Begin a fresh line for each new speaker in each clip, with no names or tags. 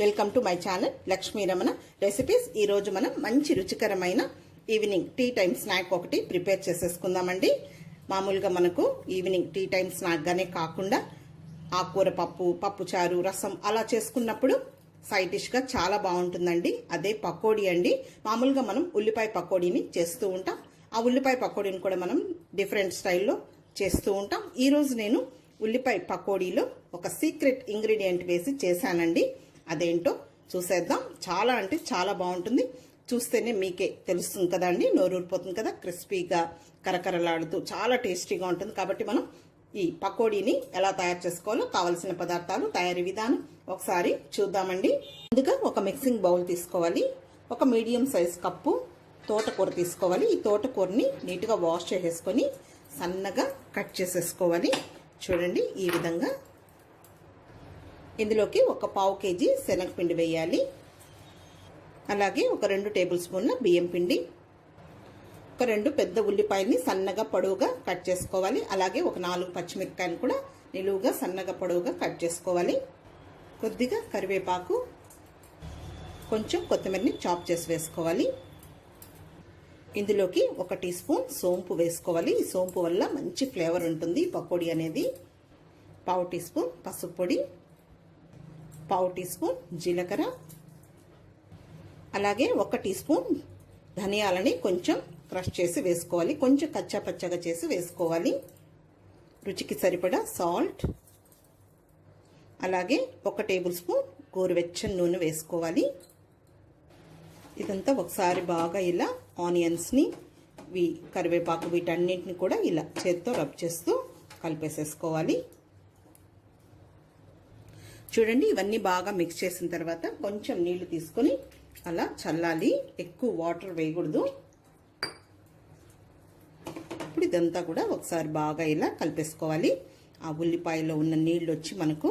Welcome to my channel Lakshmi Ramana recipes ఈరోజు మనం మంచి రుచికరమైన ఈవినింగ్ టీ టైం స్నాక్ ఒకటి ప్రిపేర్ చేసేసుకుందామండి. మామూలుగా మనకు ఈవినింగ్ టీ టైం స్నాక్గానే కాకుండా ఆకుకూర పప్పు పప్పుచారు రసం అలా చేసుకున్నప్పుడు సైడ్ డిష్గా చాలా బాగుంటుందండి. అదే పకోడీ అండి. మామూలుగా మనం ఉల్లిపాయ పకోడీని చేస్తూ ఉంటాం. ఆ ఉల్లిపాయ పకోడీని కూడా మనం డిఫరెంట్ స్టైల్లో చేస్తూ ఉంటాం. ఈరోజు నేను ఉల్లిపాయ పకోడీలో ఒక సీక్రెట్ ఇంగ్రీడియంట్ వేసి చేశానండి. అదేంటో చూసేద్దాం. చాలా అంటే చాలా బాగుంటుంది. చూస్తేనే మీకే తెలుస్తుంది కదండి. నోరూరిపోతుంది కదా. క్రిస్పీగా కరకరలాడుతూ చాలా టేస్టీగా ఉంటుంది. కాబట్టి మనం ఈ పకోడీని ఎలా తయారు చేసుకోవాలో కావలసిన పదార్థాలు తయారీ విధానం ఒకసారి చూద్దామండి. ముందుగా ఒక మిక్సింగ్ బౌల్ తీసుకోవాలి. ఒక మీడియం సైజ్ కప్పు తోటకూర తీసుకోవాలి. ఈ తోటకూరని నీట్గా వాష్ చేసేసుకొని సన్నగా కట్ చేసేసుకోవాలి. చూడండి ఈ విధంగా ఇందులోకి ఒక పావు కేజీ శనగపిండి వేయాలి. అలాగే ఒక రెండు టేబుల్ స్పూన్ల బియ్యం పిండి. ఒక రెండు పెద్ద ఉల్లిపాయల్ని సన్నగా పొడవుగా కట్ చేసుకోవాలి. అలాగే ఒక నాలుగు పచ్చిమిరపకాయలు కూడా నిలువుగా సన్నగా పొడవుగా కట్ చేసుకోవాలి. కొద్దిగా కరివేపాకు కొంచెం కొత్తిమీరని చాప్ చేసి వేసుకోవాలి. ఇందులోకి ఒక టీ స్పూన్ సోంపు వేసుకోవాలి. ఈ సోంపు వల్ల మంచి ఫ్లేవర్ ఉంటుంది పకోడీ అనేది. పావు టీ స్పూన్ పసుపు పొడి పావు టీ స్పూన్ జీలకర్ర. అలాగే ఒక టీ స్పూన్ ధనియాలని కొంచెం క్రష్ చేసి వేసుకోవాలి. కొంచెం కచ్చాపచ్చగా చేసి వేసుకోవాలి. రుచికి సరిపడా సాల్ట్. అలాగే ఒక టేబుల్ స్పూన్ గోరువెచ్చని నూనె వేసుకోవాలి. ఇదంతా ఒకసారి బాగా ఇలా ఆనియన్స్ని వీ కరివేపాకు వీటన్నింటిని కూడా ఇలా చేత్తో రబ్ చేస్తూ కలిపేసేసుకోవాలి. చూడండి ఇవన్నీ బాగా మిక్స్ చేసిన తర్వాత కొంచెం నీళ్ళు తీసుకొని అలా చల్లాలి. ఎక్కువ వాటర్ వేయకూడదు. ఇప్పుడు ఇదంతా కూడా ఒకసారి బాగా ఇలా కలిపేసుకోవాలి. ఆ ఉల్లిపాయలో ఉన్న నీళ్ళు వచ్చి మనకు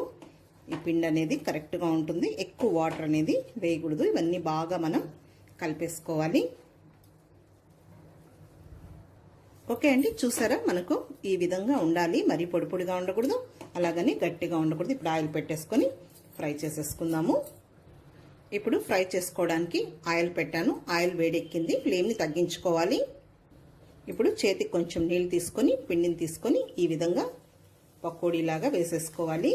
ఈ పిండి అనేది కరెక్ట్గా ఉంటుంది. ఎక్కువ వాటర్ అనేది వేయకూడదు. ఇవన్నీ బాగా మనం కలిపేసుకోవాలి. ఓకే అండి చూసారా? మనకు ఈ విధంగా ఉండాలి. మరి పొడి పొడిగా ఉండకూడదు. అలాగని గట్టిగా ఉండకూడదు. ఇప్పుడు ఆయిల్ పెట్టేసుకొని ఫ్రై చేసేసుకుందాము. ఇప్పుడు ఫ్రై చేసుకోవడానికి ఆయిల్ పెట్టాను. ఆయిల్ వేడెక్కింది. ఫ్లేమ్ని తగ్గించుకోవాలి. ఇప్పుడు చేతికి కొంచెం నీళ్ళు తీసుకొని పిండిని తీసుకొని ఈ విధంగా పకోడీలాగా వేసేసుకోవాలి.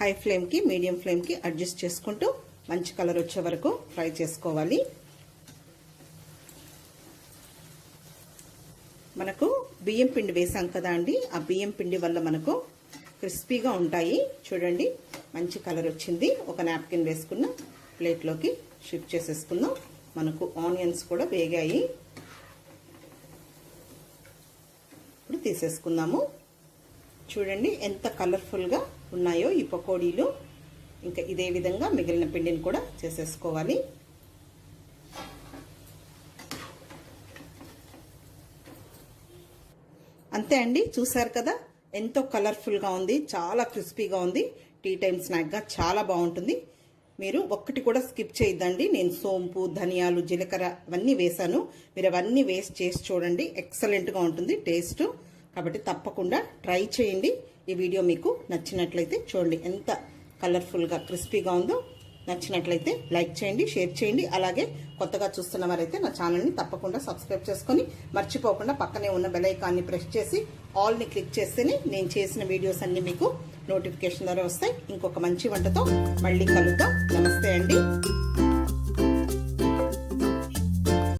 హై ఫ్లేమ్కి మీడియం ఫ్లేమ్కి అడ్జస్ట్ చేసుకుంటూ మంచి కలర్ వచ్చే వరకు ఫ్రై చేసుకోవాలి. మనకు బియ్యం పిండి వేసాం కదా అండి. ఆ బియ్యం పిండి వల్ల మనకు క్రిస్పీగా ఉంటాయి. చూడండి మంచి కలర్ వచ్చింది. ఒక నాప్కిన్ వేసుకున్న ప్లేట్లోకి షిఫ్ట్ చేసేసుకుందాం. మనకు ఆనియన్స్ కూడా వేగాయి. ఇప్పుడు తీసేసుకుందాము. చూడండి ఎంత కలర్ఫుల్గా ఉన్నాయో ఈ పకోడీలు. ఇంకా ఇదే విధంగా మిగిలిన పిండిని కూడా చేసేసుకోవాలి. అంతే అండి చూసారు కదా? ఎంతో కలర్ఫుల్గా ఉంది చాలా క్రిస్పీగా ఉంది. టీ టైం స్నాక్గా చాలా బాగుంటుంది. మీరు ఒక్కటి కూడా స్కిప్ చేయొద్దండి. నేను సోంపు ధనియాలు జీలకర్ర అవన్నీ వేశాను. మీరు అవన్నీ వేస్ట్ చేసి చూడండి. ఎక్సలెంట్గా ఉంటుంది టేస్ట్. కాబట్టి తప్పకుండా ట్రై చేయండి. ఈ వీడియో మీకు నచ్చినట్లయితే చూడండి ఎంత కలర్ఫుల్గా క్రిస్పీగా ఉందో. నచ్చినట్లయితే లైక్ చేయండి షేర్ చేయండి. అలాగే కొత్తగా చూస్తున్న వారైతే నా ఛానల్ని తప్పకుండా సబ్స్క్రైబ్ చేసుకొని మర్చిపోకుండా పక్కనే ఉన్న బెలైకాన్ని ప్రెస్ చేసి ఆల్ని క్లిక్ చేస్తేనే నేను చేసిన వీడియోస్ అన్నీ మీకు నోటిఫికేషన్ ద్వారా వస్తాయి. ఇంకొక మంచి వంటతో మళ్ళీ కలుద్దాం. నమస్తే అండి.